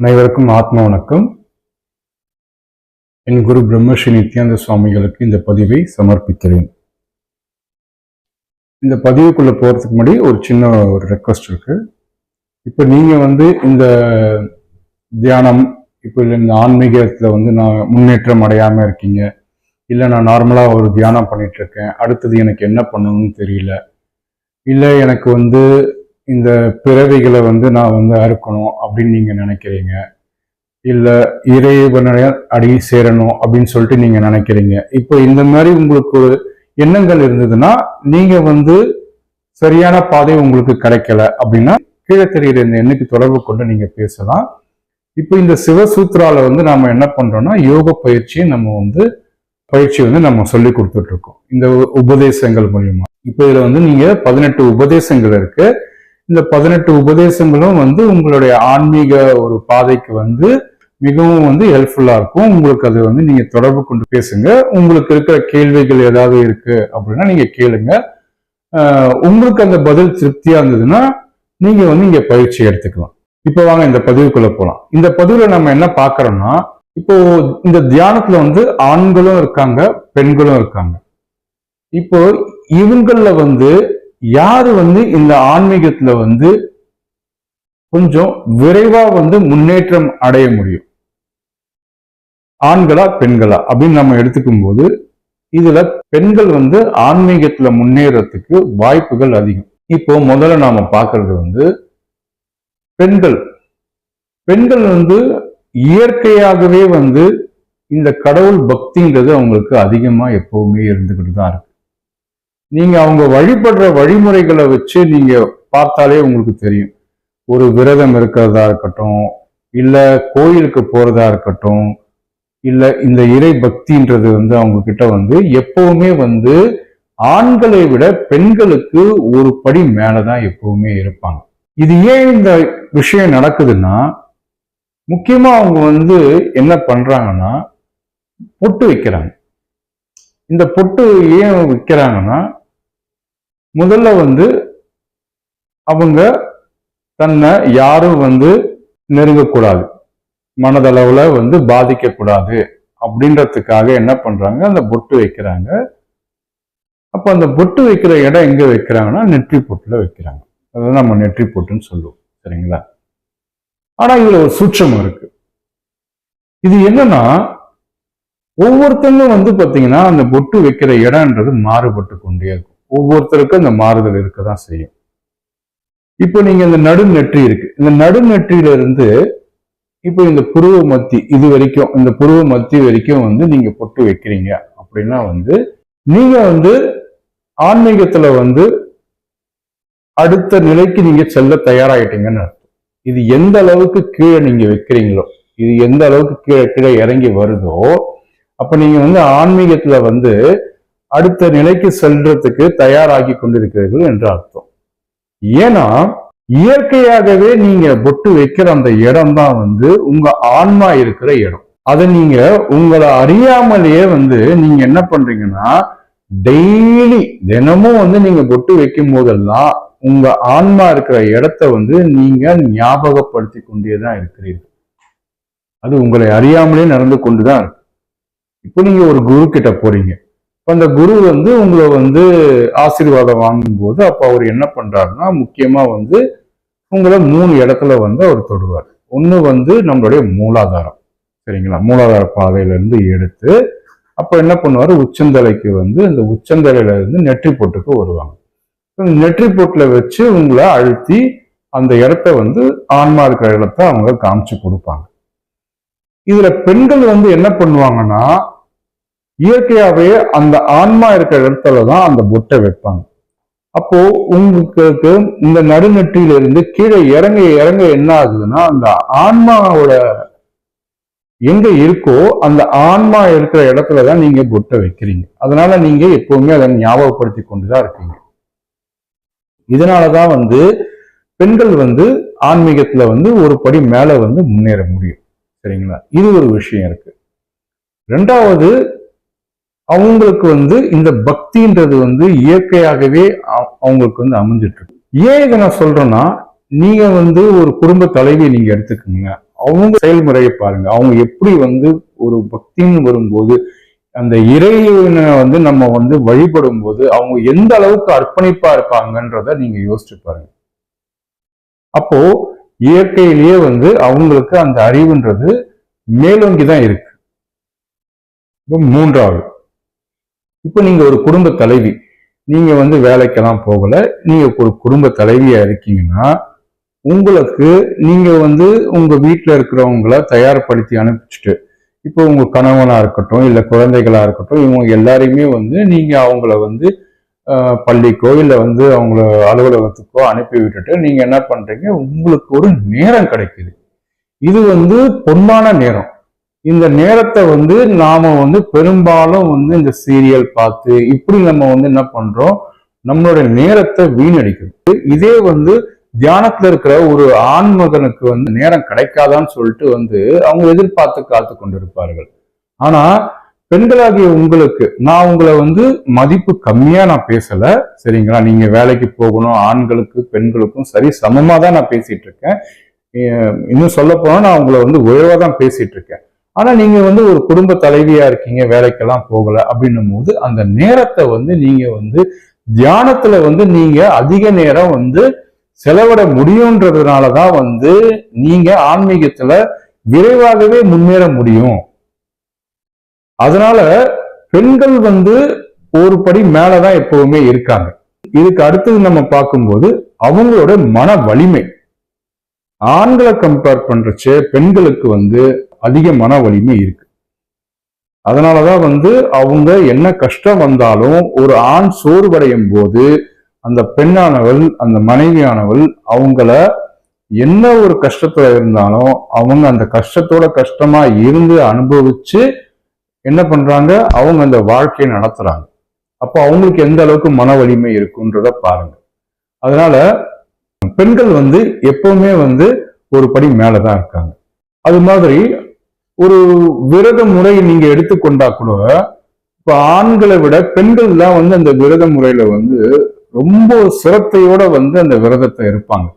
அனைவருக்கும் ஆத்ம வணக்கம். என் குரு பிரம்மஸ்ரீ நித்யானந்த சுவாமிகளுக்கு இந்த பதிவை சமர்ப்பிக்கிறேன். இந்த பதிவுக்குள்ள போறதுக்கு முன்னாடி ஒரு சின்ன ஒரு ரெக்வஸ்ட் இருக்கு. இப்போ நீங்க வந்து இந்த தியானம் இப்போ இல்லை இந்த ஆன்மீகத்துல வந்து நான் முன்னேற்றம் அடையாம இருக்கீங்க இல்லை நான் நார்மலா ஒரு தியானம் பண்ணிட்டு இருக்கேன் அடுத்தது எனக்கு என்ன பண்ணணும்னு தெரியல இல்லை எனக்கு வந்து இந்த பிறவிகளை வந்து நான் வந்து அறுக்கணும் அப்படின்னு நீங்கள் நினைக்கிறீங்க. இல்லை இறைவனுடைய அடி சேரணும் அப்படின்னு சொல்லிட்டு நீங்கள் நினைக்கிறீங்க. இப்போ இந்த மாதிரி உங்களுக்கு ஒரு எண்ணங்கள் இருந்ததுன்னா நீங்கள் வந்து சரியான பாதை உங்களுக்கு கிடைக்கல அப்படின்னா கீழே தெரிகிற இந்த எண்ணுக்கு தொடர்பு கொண்டு நீங்கள் பேசலாம். இப்போ இந்த சிவசூத்ரால வந்து நாம் என்ன பண்றோம்னா யோக பயிற்சியை நம்ம வந்து பயிற்சி வந்து நம்ம சொல்லி கொடுத்துட்டு இருக்கோம். இந்த உபதேசங்கள் மூலியமா. இப்போ இதுல வந்து நீங்க பதினெட்டு உபதேசங்கள் இருக்கு. இந்த பதினெட்டு உபதேசங்களும் வந்து உங்களுடைய ஆன்மீக ஒரு பாதைக்கு வந்து மிகவும் வந்து ஹெல்ப்ஃபுல்லா இருக்கும். உங்களுக்கு அது வந்து நீங்க தொடர்பு கொண்டு பேசுங்க. உங்களுக்கு இருக்கிற கேள்விகள் ஏதாவது இருக்கு அப்படின்னா நீங்க கேளுங்க. உங்களுக்கு அந்த பதில் திருப்தியா இருந்ததுன்னா நீங்க வந்து இங்க பயிற்சி எடுத்துக்கலாம். இப்போ வாங்க இந்த பதிவுக்குள்ள போகலாம் இந்த பதிவுல நம்ம என்ன பார்க்கறோம்னா இப்போ இந்த தியானத்துல வந்து ஆண்களும் இருக்காங்க பெண்களும் இருக்காங்க. இப்போ இவங்கள வந்து யாரு வந்து இந்த ஆன்மீகத்துல வந்து கொஞ்சம் விரைவா வந்து முன்னேற்றம் அடைய முடியும்? ஆண்களா பெண்களா? அப்படின்னு நம்ம எடுத்துக்கும் போது இதுல பெண்கள் வந்து ஆன்மீகத்துல முன்னேறத்துக்கு வாய்ப்புகள் அதிகம். இப்போ முதல்ல நாம பார்க்கறது வந்து பெண்கள். பெண்கள் வந்து இயற்கையாகவே வந்து இந்த கடவுள் பக்திங்கிறது அவங்களுக்கு அதிகமா எப்பவுமே இருந்துகிட்டு தான் இருக்கு. நீங்க அவங்க வழிபடுற வழிமுறைகளை வச்சு நீங்க பார்த்தாலே உங்களுக்கு தெரியும். ஒரு விரதம் இருக்கிறதா இருக்கட்டும் இல்ல கோயிலுக்கு போறதா இருக்கட்டும் இல்ல இந்த இறை பக்தின்றது வந்து அவங்க கிட்ட வந்து எப்பவுமே வந்து ஆண்களை விட பெண்களுக்கு ஒரு படி மேலதான் எப்பவுமே இருப்பாங்க. இது ஏன் இந்த விஷயம் நடக்குதுன்னா முக்கியமா அவங்க வந்து என்ன பண்றாங்கன்னா பொட்டு வைக்கிறாங்க. இந்த பொட்டு ஏன் வைக்கிறாங்கன்னா முதல்ல வந்து அவங்க தன்னை யாரும் வந்து நெருங்கக்கூடாது. மனதளவுல வந்து பாதிக்கக்கூடாது அப்படின்றதுக்காக என்ன பண்றாங்க? அந்த பொட்டு வைக்கிறாங்க. அப்ப அந்த பொட்டு வைக்கிற இடம் எங்க வைக்கிறாங்கன்னா நெற்றி பொட்டுல வைக்கிறாங்க. அதுதான் நம்ம நெற்றி பொட்டுன்னு சொல்லுவோம். சரிங்களா? ஆனா இதுல ஒரு சூட்சம் இருக்கு. இது என்னன்னா ஒவ்வொருத்தங்களும் வந்து பாத்தீங்கன்னா அந்த பொட்டு வைக்கிற இடம்ன்றது மாறுபட்டு கொண்டே இருக்கும். ஒவ்வொருத்தருக்கும் அந்த மாறுதல் இருக்கதான் செய்யும். இப்போ நீங்க இந்த நடுநெற்றி இருக்கு. இந்த நடுநெற்றியில இருந்து இப்போ இந்த புருவ மத்தி இது வரைக்கும் இந்த புருவ மத்தி வரைக்கும் வந்து நீங்க பொட்டு வைக்கிறீங்க அப்படின்னா வந்து நீங்க வந்து ஆன்மீகத்துல வந்து அடுத்த நிலைக்கு நீங்க செல்ல தயாராயிட்டீங்கன்னு அர்த்தம். இது எந்த அளவுக்கு கீழே நீங்க வைக்கிறீங்களோ இது எந்த அளவுக்கு கீழே கீழே இறங்கி வருதோ அப்ப நீங்க வந்து ஆன்மீகத்துல வந்து அடுத்த நிலைக்கு செல்றதுக்கு தயாராகி கொண்டிருக்கிறீர்கள் என்று அர்த்தம். ஏன்னா இயற்கையாகவே நீங்க பொட்டு வைக்கிற அந்த இடம் தான் வந்து உங்க ஆன்மா இருக்கிற இடம். அதை நீங்க உங்களை அறியாமலேயே வந்து நீங்க என்ன பண்றீங்கன்னா டெய்லி தினமும் வந்து நீங்க பொட்டு வைக்கும் போதெல்லாம் உங்க ஆன்மா இருக்கிற இடத்த வந்து நீங்க ஞாபகப்படுத்தி கொண்டே தான் இருக்கிறீர்கள். அது உங்களை அறியாமலே நடந்து கொண்டுதான் இருக்கு. இப்போ நீங்க ஒரு குரு கிட்ட போறீங்க. இப்போ அந்த குரு வந்து உங்களை வந்து ஆசீர்வாதம் வாங்கும்போது அப்போ அவர் என்ன பண்ணுறாருன்னா முக்கியமாக வந்து உங்களை மூணு இடத்துல வந்து அவர் தொடுவார். ஒன்று வந்து நம்மளுடைய மூலாதாரம். சரிங்களா? மூலாதார பாதையிலேருந்து எடுத்து அப்போ என்ன பண்ணுவார்? உச்சந்தலைக்கு வந்து இந்த உச்சந்தலையில இருந்து நெற்றி பொட்டுக்கு வருவாங்க. இந்த நெற்றி போட்டில் வச்சு உங்களை அழுத்தி அந்த இடத்த வந்து ஆன்மா இருக்கிற இடத்த அவங்க காமிச்சு கொடுப்பாங்க. இதுல பெண்கள் வந்து என்ன பண்ணுவாங்கன்னா இயற்கையாவே அந்த ஆன்மா இருக்கிற இடத்துல தான் அந்த பொட்டை வைப்பாங்க. அப்போ உங்களுக்கு இந்த நடுநெற்றியிலிருந்து கீழே இறங்க இறங்க என்ன ஆகுதுன்னா அந்த ஆன்மாவோட எங்க இருக்கோ அந்த ஆன்மா இருக்கிற இடத்துல தான் நீங்க பொட்டை வைக்கிறீங்க. அதனால நீங்க எப்பவுமே அதை ஞாபகப்படுத்தி கொண்டுதான் இருக்கீங்க. இதனாலதான் வந்து பெண்கள் வந்து ஆன்மீகத்துல வந்து ஒரு படி மேல வந்து முன்னேற முடியும். சரிங்களா? இது ஒரு விஷயம் இருக்கு. ரெண்டாவது அவங்களுக்கு வந்து இந்த பக்தின்றது வந்து இயற்கையாகவே அவங்களுக்கு வந்து அமைஞ்சிட்டு இருக்கு ஏன் இதை நான் சொல்றேன்னா நீங்க வந்து ஒரு குடும்ப தலைவியை நீங்க எடுத்துக்கோங்க. அவங்க செயல்முறையை பாருங்க. அவங்க எப்படி வந்து ஒரு பக்தின்னு வரும்போது அந்த இறைவனை வந்து நம்ம வந்து வழிபடும் போது அவங்க எந்த அளவுக்கு அர்ப்பணிப்பா இருப்பாங்கன்றத நீங்க யோசிச்சு பாருங்க. அப்போ இயற்கையிலேயே வந்து அவங்களுக்கு அந்த அறிவுன்றது மேலோங்கி தான் இருக்கு மூன்றாவது. இப்போ நீங்கள் ஒரு குடும்ப தலைவி. நீங்கள் வந்து வேலைக்கெல்லாம் போகலை. நீங்கள் ஒரு குடும்ப தலைவியாக இருக்கீங்கன்னா உங்களுக்கு நீங்கள் வந்து உங்கள் வீட்டில் இருக்கிறவங்கள தயார்படுத்தி அனுப்பிச்சிட்டு இப்போ உங்கள் கணவனாக இருக்கட்டும் இல்லை குழந்தைகளாக இருக்கட்டும் இவங்க எல்லாரையுமே வந்து நீங்கள் அவங்கள வந்து பள்ளிக்கோ இல்லை வந்து அவங்கள அலுவலகத்துக்கோ அனுப்பி விட்டுட்டு நீங்கள் என்ன பண்ணுறீங்க உங்களுக்கு ஒரு நேரம் கிடைக்குது. இது வந்து பொன்னான நேரம். இந்த நேரத்தை வந்து நாம வந்து பெரும்பாலும் வந்து இந்த சீரியல் பார்த்து இப்படி நம்ம வந்து என்ன பண்றோம்? நம்மளுடைய நேரத்தை வீணடிக்கிறது இதே வந்து தியானத்துல இருக்கிற ஒரு ஆண்மகனுக்கு வந்து நேரம் கிடைக்காதான்னு சொல்லிட்டு வந்து அவங்க எதிர்பார்த்து காத்து கொண்டிருப்பார்கள். ஆனா பெண்களாகிய உங்களுக்கு நான் உங்களை வந்து மதிப்பு கம்மியா நான் பேசல. சரிங்களா? நீங்க வேலைக்கு போகணும் ஆண்களுக்கு பெண்களுக்கும் சரி சமமா தான் நான் பேசிட்டு இருக்கேன். இன்னும் சொல்ல போனா நான் உங்களை வந்து உயர்வா தான் பேசிட்டு இருக்கேன். ஆனா நீங்க வந்து ஒரு குடும்ப தலைவியா இருக்கீங்க வேலைக்கெல்லாம் போகல அப்படின்னும் போது அந்த நேரத்தை வந்து நீங்க வந்து தியானத்துல வந்து நீங்க அதிக நேரம் வந்து செலவிட முடியுன்றதுனாலதான் வந்து நீங்க ஆன்மீகத்துல விரைவாகவே முன்னேற முடியும். அதனால பெண்கள் வந்து ஒரு படி மேலதான் எப்பவுமே இருக்காங்க. இதுக்கு அடுத்தது நம்ம பார்க்கும்போது அவங்களோட மன வலிமை. ஆண்களை கம்பேர் பண்றச்சு பெண்களுக்கு வந்து அதிக மன வலிமை இருக்கு. அதனாலதான் வந்து அவங்க என்ன கஷ்டம் வந்தாலும் ஒரு ஆண் சோர்வடையும் போது அந்த பெண்ணானவள் அந்த மனைவியானவள் அவங்கள என்ன ஒரு கஷ்டத்துல இருந்தாலும் அவங்க அந்த கஷ்டத்தோட கஷ்டமா இருந்து அனுபவிச்சு என்ன பண்றாங்க? அவங்க அந்த வாழ்க்கையை நடத்துறாங்க. அப்போ அவங்களுக்கு எந்த அளவுக்கு மன வலிமை இருக்குன்றத பாருங்க. அதனால பெண்கள் வந்து எப்பவுமே வந்து ஒரு படி மேலதான் இருக்காங்க. அது மாதிரி ஒரு விரத முறை நீங்க எடுத்துக்கொண்டா கூட இப்ப ஆண்களை விட பெண்கள் தான் வந்து அந்த விரத முறையில வந்து ரொம்ப சிரத்தையோட வந்து அந்த விரதத்தை இருப்பாங்க.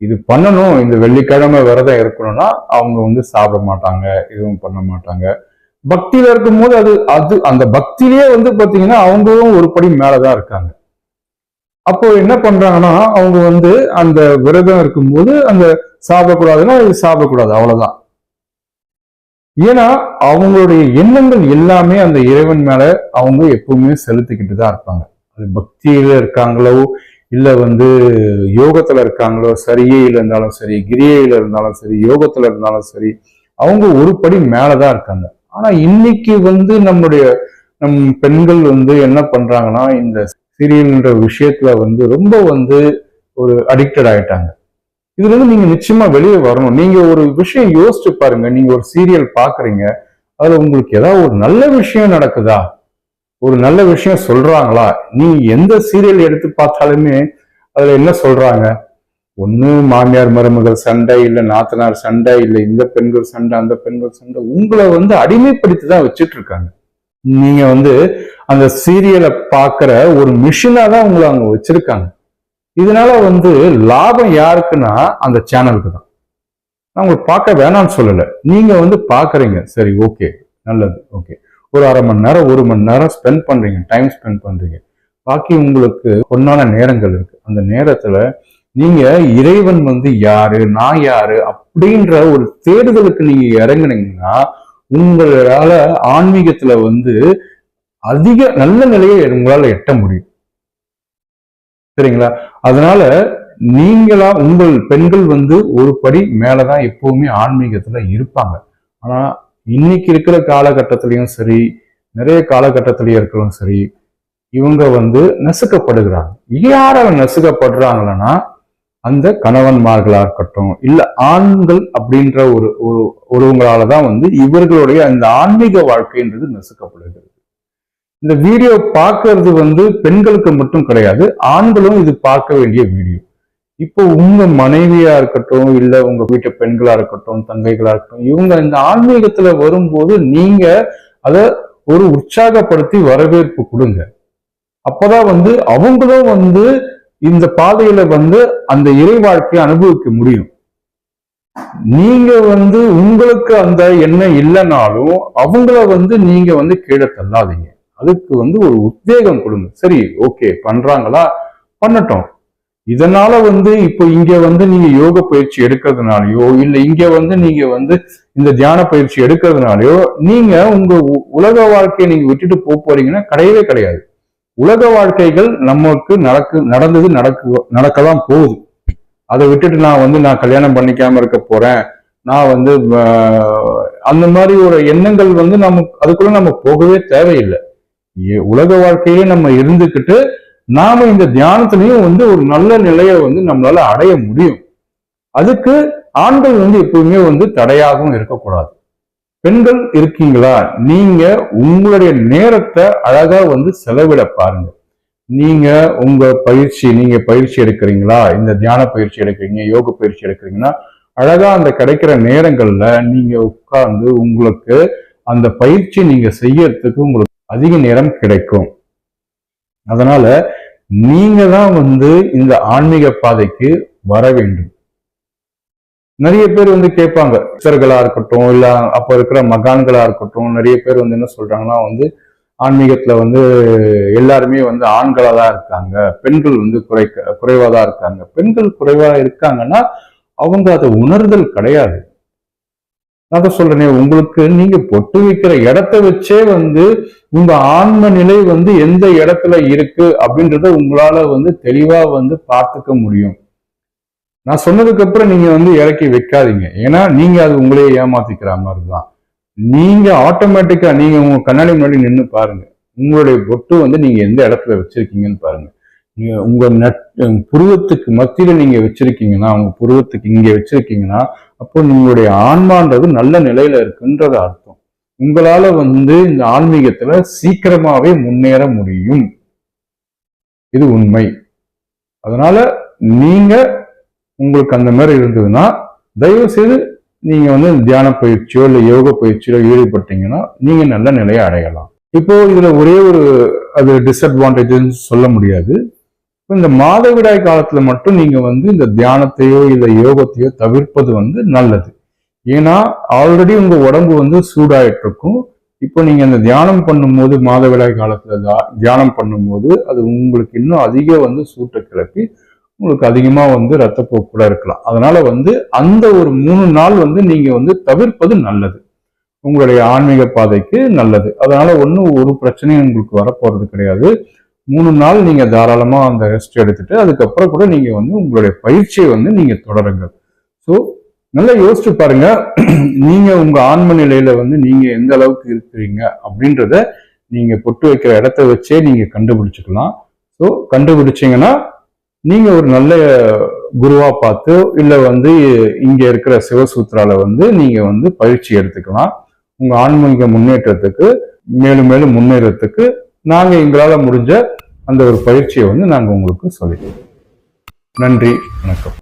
இது பண்ணணும் இந்த வெள்ளிக்கிழமை விரதம் இருக்கணும்னா அவங்க வந்து சாப்பிட மாட்டாங்க எதுவும் பண்ண மாட்டாங்க. பக்தியில இருக்கும்போது அது அது அந்த பக்தியிலேயே வந்து பாத்தீங்கன்னா அவங்களும் ஒரு படி மேலதான் இருக்காங்க. அப்போ என்ன பண்றாங்கன்னா அவங்க வந்து அந்த விரதம் இருக்கும்போது அந்த சாப்பிடக்கூடாதுன்னா இது சாப்பிடக்கூடாது அவ்வளவுதான். ஏன்னா அவங்களுடைய எண்ணங்கள் எல்லாமே அந்த இறைவன் மேல அவங்க எப்பவுமே செலுத்திக்கிட்டு தான் இருப்பாங்க. அது பக்தியில இருக்காங்களோ இல்ல வந்து யோகத்துல இருக்காங்களோ சரியில இருந்தாலும் சரி கிரியையில இருந்தாலும் சரி யோகத்துல இருந்தாலும் சரி அவங்க ஒரு படி மேலதான் இருக்காங்க. ஆனா இன்னைக்கு வந்து நம்முடைய நம் பெண்கள் வந்து என்ன பண்றாங்கன்னா இந்த சீரியல்ன்ற விஷயத்துல வந்து ரொம்ப வந்து ஒரு அடிக்டட் ஆயிட்டாங்க. இதுல இருந்து நீங்க நிச்சயமா வெளியே வரணும். நீங்க ஒரு விஷயம் யோசிச்சு பாருங்க. நீங்க ஒரு சீரியல் பாக்குறீங்க அதுல உங்களுக்கு ஏதாவது ஒரு நல்ல விஷயம் நடக்குதா? ஒரு நல்ல விஷயம் சொல்றாங்களா? நீ எந்த சீரியல் எடுத்து பார்த்தாலுமே அதுல என்ன சொல்றாங்க? ஒண்ணு மாமியார் மருமகள் சண்டை இல்ல நாத்தனார் சண்டை இல்ல இந்த பெண்கள் சண்டை அந்த பெண்கள் சண்டை உங்களை வந்து அடிமைப்படுத்தி தான் வச்சுட்டு இருக்காங்க நீங்க வந்து அந்த சீரியலை பாக்குற ஒரு மிஷினா தான் உங்களை அங்க வச்சிருக்காங்க. இதனால வந்து லாபம் யாருக்குன்னா அந்த சேனலுக்கு தான். நான் உங்களுக்கு பார்க்க வேணாம்னு சொல்லலை. நீங்க வந்து பாக்குறீங்க சரி ஓகே. நல்லது. ஓகே. ஒரு அரை மணி நேரம் ஒரு மணி நேரம் ஸ்பெண்ட் பண்றீங்க. டைம் ஸ்பெண்ட் பண்றீங்க. பாக்கி உங்களுக்கு பொன்னான நேரங்கள் இருக்கு. அந்த நேரத்துல நீங்க இறைவன் வந்து யாரு நான் யாரு அப்படின்ற ஒரு தேடுதலுக்கு நீங்க இறங்குனீங்கன்னா உங்களால ஆன்மீகத்துல வந்து அதிக நல்ல நிலையை உங்களால எட்ட முடியும். சரிங்களா? அதனால நீங்களா உங்கள் பெண்கள் வந்து ஒரு படி மேலதான் எப்பவுமே ஆன்மீகத்துல இருப்பாங்க. ஆனா இன்னைக்கு இருக்கிற காலகட்டத்திலையும் சரி நிறைய காலகட்டத்திலயும் இருக்கிறவங்க சரி இவங்க வந்து நசுக்கப்படுகிறாங்க. யாரால நசுக்கப்படுறாங்கன்னா அந்த கணவன்மார்களா இருக்கட்டும் இல்ல ஆண்கள் அப்படின்ற ஒரு ஒரு ஒருவங்களால தான் வந்து இவர்களுடைய அந்த ஆன்மீக வாழ்க்கைன்றது நசுக்கப்படுகிறது. இந்த வீடியோ பார்க்கறது வந்து பெண்களுக்கு மட்டும் கிடையாது ஆண்களும் இது பார்க்க வேண்டிய வீடியோ. இப்போ உங்க மனைவியா இருக்கட்டும் இல்ல உங்க வீட்டு பெண்களா இருக்கட்டும் தங்கைகளா இருக்கட்டும் இவங்க இந்த ஆன்மீகத்துல வரும்போது நீங்க அதை ஒரு உற்சாகப்படுத்தி வரவேற்பு கொடுங்க. அப்பதான் வந்து அவங்களும் வந்து இந்த பாதையில வந்து அந்த இறை வாழ்க்கையை அனுபவிக்க முடியும். நீங்க வந்து உங்களுக்கு அந்த எண்ணம் இல்லைனாலும் அவங்கள வந்து நீங்க வந்து கீழே தள்ளாதீங்க. அதுக்கு வந்து ஒரு உத்வேகம் கொடுங்க. சரி ஓகே பண்றாங்களா? பண்ணட்டும். இதனால வந்து இப்போ இங்க வந்து நீங்க யோக பயிற்சி எடுக்கிறதுனாலயோ இல்ல இங்க வந்து நீங்க வந்து இந்த தியான பயிற்சி எடுக்கிறதுனாலயோ நீங்க உங்க உ- உலக வாழ்க்கையை நீங்க விட்டுட்டு போக போறீங்கன்னா கிடையவே கிடையாது. உலக வாழ்க்கைகள் நமக்கு நடக்கு நடந்தது நடக்கு நடக்கதான் போகுது. அதை விட்டுட்டு நான் வந்து நான் கல்யாணம் பண்ணிக்காம இருக்க போறேன். நான் வந்து அந்த மாதிரி ஒரு எண்ணங்கள் வந்து நமக்கு அதுக்குள்ள நம்ம போகவே தேவையில்லை. உலக வாழ்க்கையிலே நம்ம இருந்துக்கிட்டு நாம இந்த தியானத்திலையும் வந்து ஒரு நல்ல நிலையை வந்து நம்மளால அடைய முடியும். அதுக்கு ஆண்கள் வந்து எப்பவுமே வந்து தடையாகவும் இருக்கக்கூடாது. பெண்கள் இருக்கீங்களா? நீங்க உங்களுடைய நேரத்தை அழகா வந்து செலவிட பாருங்க. நீங்க உங்க பயிற்சி நீங்க பயிற்சி எடுக்கிறீங்களா? இந்த தியான பயிற்சி எடுக்கிறீங்க யோக பயிற்சி எடுக்கிறீங்கன்னா அழகா அந்த கிடைக்கிற நேரங்கள்ல நீங்க உட்கார்ந்து உங்களுக்கு அந்த பயிற்சி நீங்க செய்யறதுக்கு உங்களுக்கு அதிக நேரம் கிடைக்கும். அதனால நீங்க தான் வந்து இந்த ஆன்மீக பாதைக்கு வர வேண்டும். நிறைய பேர் வந்து கேட்பாங்க. சிறர்களா இருக்கட்டும் இல்ல அப்ப இருக்கிற மகான்களா இருக்கட்டும் நிறைய பேர் வந்து என்ன சொல்றாங்கன்னா வந்து ஆன்மீகத்துல வந்து எல்லாருமே வந்து ஆண்களா தான் இருக்காங்க. பெண்கள் வந்து குறைக்க குறைவா தான் இருக்காங்க. பெண்கள் குறைவா இருக்காங்கன்னா அவங்க அதை உணர்தல் கிடையாது. நான் தான் சொல்றேனே உங்களுக்கு நீங்க பொட்டு வைக்கிற இடத்த வச்சே வந்து உங்க ஆன்ம நிலை வந்து எந்த இடத்துல இருக்கு அப்படின்றத உங்களால வந்து தெளிவா வந்து பார்த்துக்க முடியும். நான் சொன்னதுக்கு அப்புறம் நீங்க வந்து இறக்கி வைக்காதீங்க. ஏன்னா நீங்க அது உங்களையே ஏமாத்திக்கிற மாதிரி தான் நீங்க ஆட்டோமேட்டிக்கா நீங்க உங்க கண்ணாடி முன்னாடி நின்று பாருங்க. உங்களுடைய பொட்டு வந்து நீங்க எந்த இடத்துல வச்சிருக்கீங்கன்னு பாருங்க. நீங்க உங்க நட் புருவத்துக்கு மத்தியில நீங்க வச்சிருக்கீங்கன்னா உங்க புருவத்துக்கு இங்க வச்சிருக்கீங்கன்னா அப்போ நீங்களுடைய ஆன்மான்றது நல்ல நிலையில இருக்குன்றது அர்த்தம். உங்களால வந்து இந்த ஆன்மீகத்துல சீக்கிரமாவே முன்னேற முடியும். இது உண்மை. அதனால நீங்க உங்களுக்கு அந்த மாதிரி இருந்ததுன்னா தயவு செய்து நீங்க வந்து தியான பயிற்சியோ இல்ல யோக பயிற்சியோ ஈடுபட்டீங்கன்னா நீங்க நல்ல நிலையை அடையலாம். இப்போ இதுல ஒரே ஒரு அது டிஸ்அட்வான்டேஜ் சொல்ல முடியாது. இந்த மாதவிடாய் காலத்துல மட்டும் நீங்க வந்து இந்த தியானத்தையோ இல்லை யோகத்தையோ தவிர்ப்பது வந்து நல்லது. ஏன்னா ஆல்ரெடி உங்க உடம்பு வந்து சூடாயிட்டு இருக்கும் இப்போ நீங்க அந்த தியானம் பண்ணும்போது மாதவிடாய் காலத்துல தியானம் பண்ணும்போது அது உங்களுக்கு இன்னும் அதிக வந்து சூட்டை கிளப்பி உங்களுக்கு அதிகமா வந்து ரத்தப்போக்கு கூட இருக்கலாம். அதனால வந்து அந்த ஒரு மூணு நாள் வந்து நீங்க வந்து தவிர்ப்பது நல்லது. உங்களுடைய ஆன்மீக பாதைக்கு நல்லது. அதனால ஒன்றும் ஒரு பிரச்சனையும் உங்களுக்கு வரப்போறது கிடையாது. மூணு நாள் நீங்க தாராளமா அந்த ரெஸ்ட் எடுத்துட்டு அதுக்கப்புறம் கூட நீங்க வந்து உங்களுடைய பயிற்சியை வந்து நீங்க தொடருங்கள். ஸோ நல்லா யோசிச்சு பாருங்க. நீங்க உங்க ஆன்ம நிலையில வந்து நீங்க எந்த அளவுக்கு இருக்கிறீங்க அப்படின்றத நீங்க பொட்டு வைக்கிற இடத்த வச்சே நீங்க கண்டுபிடிச்சுக்கலாம். ஸோ கண்டுபிடிச்சீங்கன்னா நீங்க ஒரு நல்ல குருவா பார்த்து இல்லை வந்து இங்க இருக்கிற சிவசூத்ரால வந்து நீங்க வந்து பயிற்சி எடுத்துக்கலாம். உங்க ஆன்மீக முன்னேற்றத்துக்கு மேலும் மேலும் முன்னேறத்துக்கு நாங்கள் எங்களால் முடிஞ்ச அந்த ஒரு பயிற்சியை வந்து நாங்கள் உங்களுக்கு சொல்லிடுவோம் நன்றி வணக்கம்.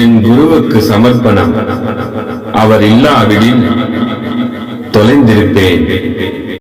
என் குருவுக்கு சமர்ப்பணம். அவர் இல்லாவிடில் தொலைந்திருப்பேன்.